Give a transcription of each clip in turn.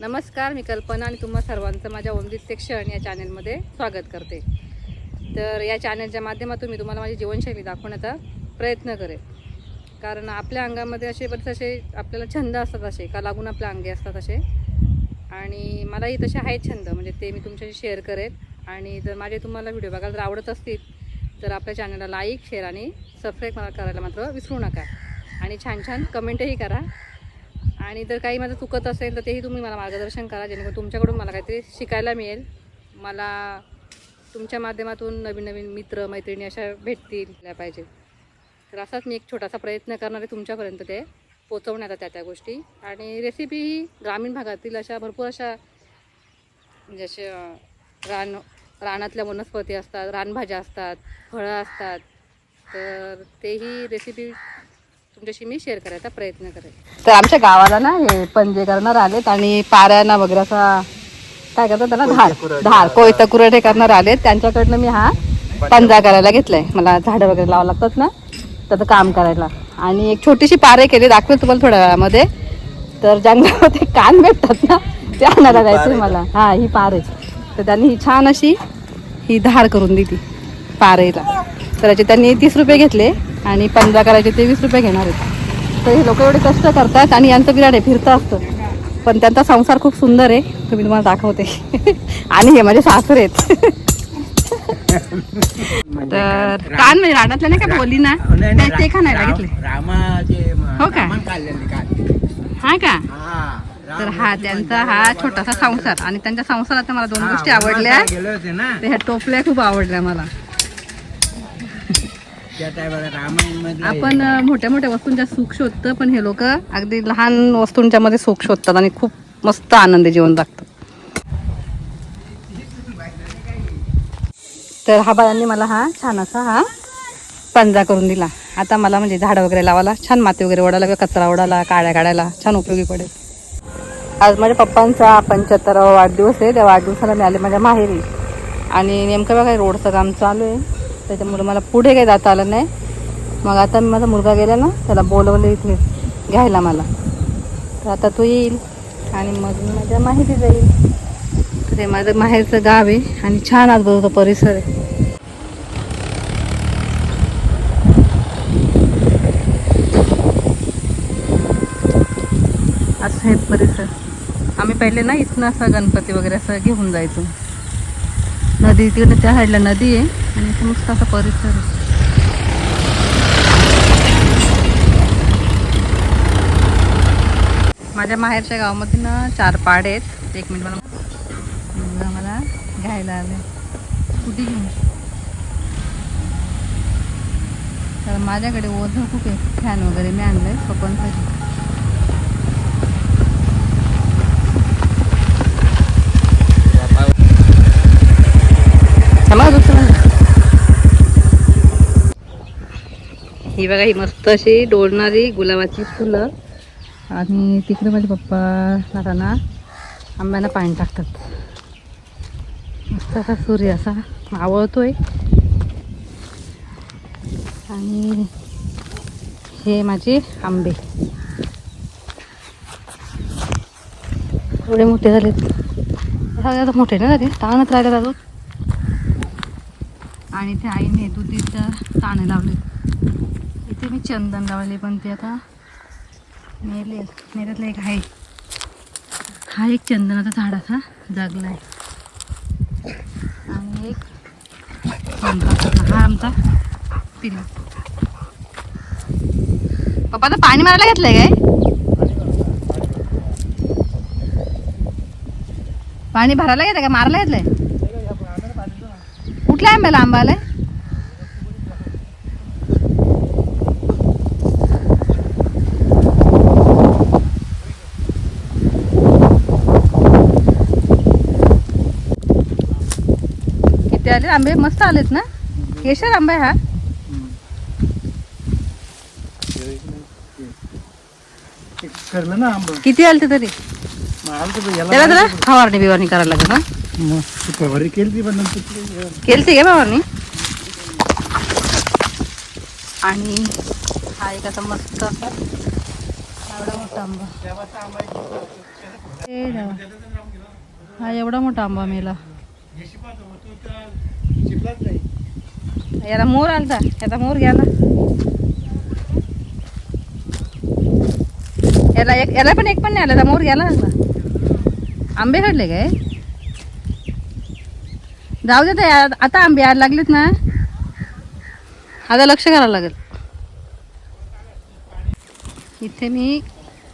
नमस्कार मी कल्पना आणि तुम्हा सर्वांचं माझ्या ओमदित क्षण या चॅनलमध्ये स्वागत करते. तर या चॅनलच्या माध्यमातून मी तुम्हाला माझी जीवनशैली दाखवण्याचा प्रयत्न करेन. कारण आपल्या अंगामध्ये असे बरेच असे आपल्याला छंद असतात असे का लागून आपल्या अंगे असतात असे. आणि मलाही तसे आहेत छंद म्हणजे ते मी तुमच्याशी शेअर करेन. आणि जर माझे तुम्हाला व्हिडिओ बघायला जर आवडत असतील तर आपल्या चॅनलला लाईक शेअर आणि सबस्क्राईब मला करायला मात्र विसरू नका. आणि छान छान कमेंटही करा. आणि जर काही माझं चुकत असेल तर तेही तुम्ही मला मार्गदर्शन करा जेणेकरून तुमच्याकडून मला काहीतरी शिकायला मिळेल. मला तुमच्या माध्यमातून नवीन नवीन मित्र मैत्रिणी अशा भेटतील पाहिजे. तर असाच मी एक छोटासा प्रयत्न करणार आहे तुमच्यापर्यंत ते पोचवण्याचा त्या त्या गोष्टी. आणि रेसिपी ही ग्रामीण भागातील अशा भरपूर अशा म्हणजे असे रान रानातल्या वनस्पती असतात रानभाज्या असतात फळं असतात. तर तेही रेसिपी तुमच्याशी मी शेअर करायचा प्रयत्न करेन. तर आमच्या गावाला ना हे पंजे करणार आलेत आणि पाऱ्यांना वगैरे असा काय करतात त्याला? धार धार कोयता कुरडे करणार आलेत. त्यांच्याकडनं मी हा पंजा करायला घेतलाय. मला झाडं वगैरे लावावं लागतात ना त्याचं काम करायला. आणि एक छोटीशी पारे केली दाखवेल तुम्हाला थोड्या वेळामध्ये. तर जंगलामध्ये कान भेटतात ना ते आणायला जायचं मला. हा ही पारे. तर त्यांनी ही छान अशी ही धार करून दिली पारेला. तर याचे त्यांनी तीस रुपये घेतले. आणि पंधरा करायचे ते वीस रुपये घेणार आहेत. तर हे लोक एवढे कष्ट करतात आणि यांचं बिराड आहे फिरतं असतं. पण त्यांचा संसार खूप सुंदर आहे. तुम्ही तुम्हाला दाखवते. आणि हे माझे सासरे आहेत. तर कान म्हणजे रानातल्या नाही का बोली ना? ते खाणायला घेतले हो का? हा का? हा तर हा त्यांचा हा छोटासा संसार. आणि त्यांच्या संसारात मला दोन गोष्टी आवडल्या. ह्या टोपल्या खूप आवडल्या मला त्या टायमाला रामायणमध्ये आपण मोठ्या मोठ्या वस्तूंच्या सुख शोधतं पण हे लोक अगदी लहान वस्तूंच्या मध्ये सुख शोधतात आणि खूप मस्त आनंदी जीवन जगतात. तर हा बाळांनी मला हा छान असा हा पंजा करून दिला. आता मला म्हणजे झाडं वगैरे लावायला छान माती वगैरे ओढायला किंवा कचरा ओढायला काळ्या काढायला छान उपयोगी पडेल. आज माझ्या पप्पांचा पंच्याहत्तरावा वाढदिवस आहे. त्या वाढदिवसाला मी आले माझ्या माहेरी. आणि नेमकं बघा रोडचं काम चालू आहे. त्याच्यामुळे मला पुढे काही जाता आलं नाही. मग आता मी माझा मुलगा गेला ना त्याला बोलवलं इथे घ्यायला मला. तर आता तो येईल आणि मग मी माझ्या माहिती जाईल. तर हे माझं माहेरचं गाव आहे आणि छान आजूबाजूचा परिसर आहे. असं हे परिसर. आम्ही पहिले ना इथनं असं गणपती वगैरे असं घेऊन जायचो. नदी तिकडे त्या साईडला नदी आहे आणि इथे मस्त असा परिसर आहे. माझ्या माहेरच्या गावामध्ये ना चार पाड आहेत. एक मिनिट मला मला घ्यायला आले कुठे घेऊन? तर माझ्याकडे ओझं खूप आहे. फॅन वगैरे मी आणलं आहे थांबा दुसरं ही बघा ही मस्त अशी डोलणारी गुलाबाची फुलं. आणि तिकडे माझे पप्पा आता आंब्यांना आंब्याला पाणी टाकतात. मस्त असा सूर्य असा आवळतोय. आणि हे माझे आंबे. एवढे मोठे झालेत. सगळे आता मोठे ना झाले? ताणत राहिले अजून. आणि ते आईने दुधीचं ताणे लावले इथे मी चंदन लावले पण ते आता मेले मेल्यातलं एक आहे. हा एक चंदनाचा झाड असा जागला आहे आणि एक आंबा हा आमचा पिल्लू. पप्पा तर पाणी मारायला घेतलंय काय? पाणी भरायला घेतलं का? मारायला घेतलंय? कुठल्या आंब्याला आंबा आलाय? आले आंबे मस्त आलेत ना? केशर आंबा हा. करलं ना आंबा. किती आले तरी? त्याला जरा फवारणी बिवारणी करायला लागेल ना फवारी केली पण केलती का फवारणी? आणि हा एक असा मस्त असा एवढा मोठा आंबा. हा एवढा मोठा आंबा मेला. याला मोर आलता याचा मोर गेला याला एक याला पण एक पण नाही आला. मोर घ्यायला आता. आंबे काढले काय? जाऊ दे ते या- आता आंबे यायला लागलेत ना. आता लक्ष करायला लागेल. इथे मी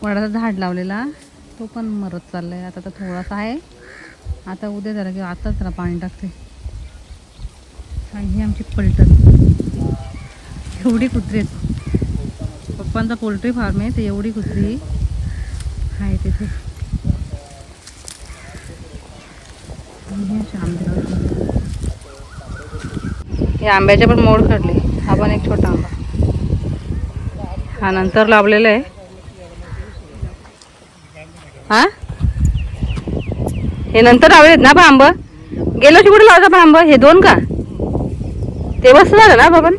वडाचं झाड लावलेला. तो पण मरत चाललाय. आता तर थोडासा आहे. आता उद्या जरा किंवा आताच जरा पाणी टाकते. आणि ही आमची पलटण एवढी कुत्री आहेत. पप्पांचा पोल्ट्री फार्म आहे ते एवढी कुत्री आहे तिथे. हे आंब्याचे पण मोड काढले. हा पण एक छोटा आंबा. हा नंतर लावलेला आहे. हा? हे नंतर लावलेत ना पण आंब गेलो की कुठे लावता पण आंब हे दोन का? ते बस झालं ना बाबा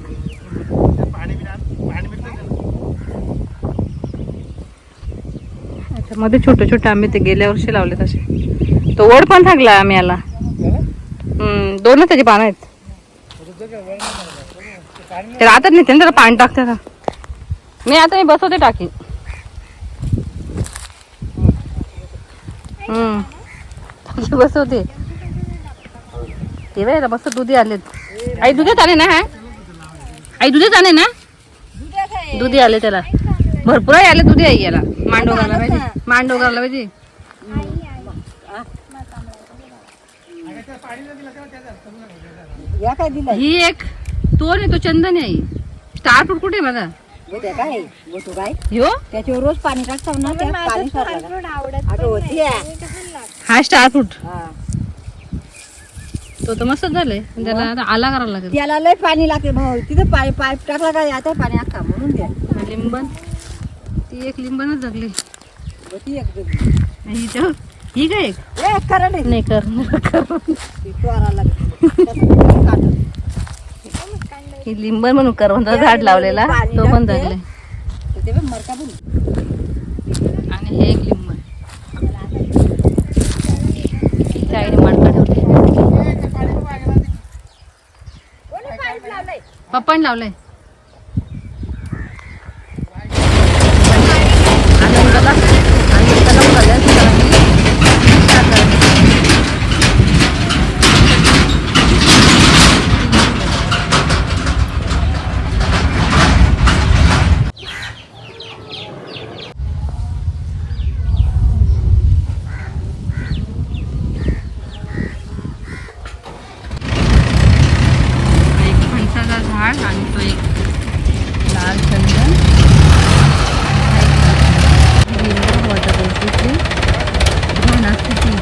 मध्ये छोटे छोटे आंबे ते गेल्या वर्षी लावले तसे तो ओढ पण थांबला आम्ही याला. दोनच त्याची पानं आहेत. ते राहतात नाही त्याला पाणी टाकते आता मी आता मी बसवते टाकी हम्म. टाकी बसवते ते बाई मस्त दुधी आलेत. आई दुधीच आले ना हा? आई दुधीच आले ना? दुधी आले त्याला. भरपूर आले दुधी आई याला. मांडो घाला पाहिजे. मांडो घाला पाहिजे. या काय दिलं ही एक तो नाही तो चंदन आहे. स्टार फ्रूट कुठे आहे माझा? काय त्याच्यावर रोज पाणी टाकताव ना त्या हा स्टार फ्रूट. हा. तो तर मस्तच झालंय. पण त्याला आता आला करायला लागेल. त्याला लय पाणी लागते भाऊ. तिथं पाणी पाईप टाकला का आता पाणी अख्खा म्हणून द्या लिंबन. ती एक लिंबनच जगली. होती एक दोघी. ही तर ही काय एक? ए, आहे. नाही कर ती. त्याचं काढलं. ही लिंबन म्हणून करवंदा झाड लावलेला. तो पण जगले तर ते बघ मरका बघ. आणि हे एक लिंबन इथे आईने मडका ठेवले पप्पाने लावलंय आणि उद्याला आणि उद्याला उद्याला start करायचं. एक फणसाचा झाड आणि तो एक लाल चंदन हिरवं वॉटरबोलची घाण असते ती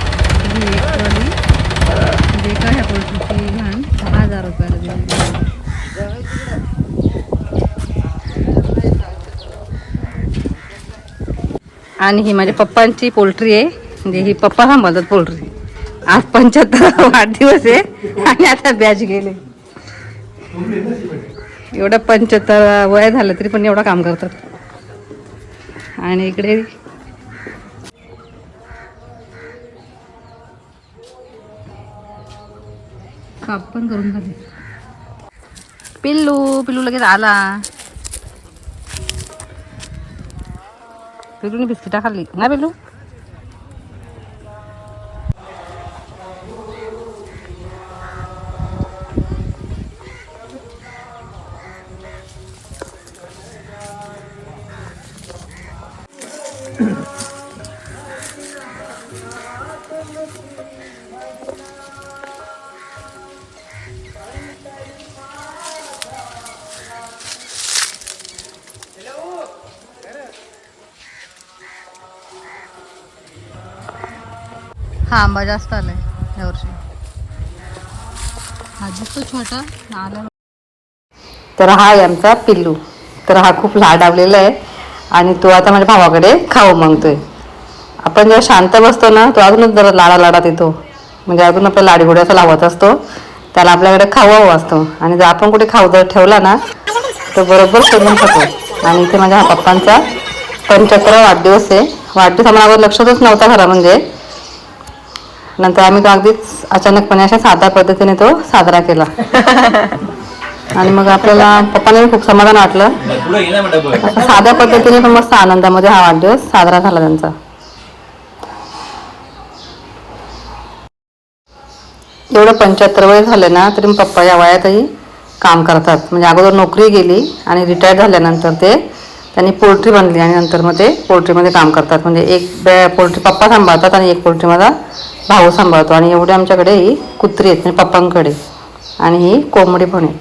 ही एक ट्रॉली जे एका ह्या पोल्ट्रीची घाण दहा हजार रुपयाला दिली. आणि ही माझ्या पप्पांची पोल्ट्री आहे. म्हणजे ही पप्पा सांभाळतात पोल्ट्री आज पंच्याहत्तर वाढदिवस आहे आणि आता बॅच गेले. एवढं पंच्याहत्तर वय झालं तरी पण एवढं काम करतात. आणि इकडे काप पण करून झाले. पिल्लू पिल्लू लगेच आला. पिल्लूने बिस्किटा खाल्ली. ना पिल्लू? हा आंबा जास्त आलाय यावर्षी हा छोटा आला. तर हा आहे आमचा पिल्लू. तर हा खूप लाडावलेला आहे आणि तो आता माझ्या भावाकडे खाऊ मागतोय. आपण जेव्हा शांत बसतो ना तो अजूनच जरा लाडा लाडात येतो म्हणजे अजून आपल्या लाडीघोड्याचा लावत असतो. त्याला आपल्याकडे खाऊ हवं असतो. आणि जर आपण कुठे खाऊ जर ठेवला ना तो बरोबर सोडून खातो. आणि इथे माझ्या पप्पांचा पंच्याहत्तरा वाढदिवस आहे. वाढदिवस आम्हाला लक्षातच नव्हता खरा म्हणजे. नंतर आम्ही तो अगदीच अचानकपणे अशा साध्या पद्धतीने तो साजरा केला. आणि मग आपल्याला पप्पाने खूप समाधान वाटलं. साध्या पद्धतीने पण मस्त आनंदामध्ये हा वाढदिवस साजरा झाला त्यांचा. एवढं पंच्याहत्तर वय झालं ना तरी मग पप्पा या वयातही काम करतात. म्हणजे अगोदर नोकरी गेली आणि रिटायर झाल्यानंतर ते त्यांनी पोल्ट्री बांधली आणि नंतर मग ते पोल्ट्रीमध्ये काम करतात. म्हणजे एक बॅ पोल्ट्री पप्पा सांभाळतात आणि एक पोल्ट्री माझा भाऊ सांभाळतो. आणि एवढे आमच्याकडे ही कुत्री आहेत म्हणजे पप्पांकडे. आणि ही कोंबडी पण आहे.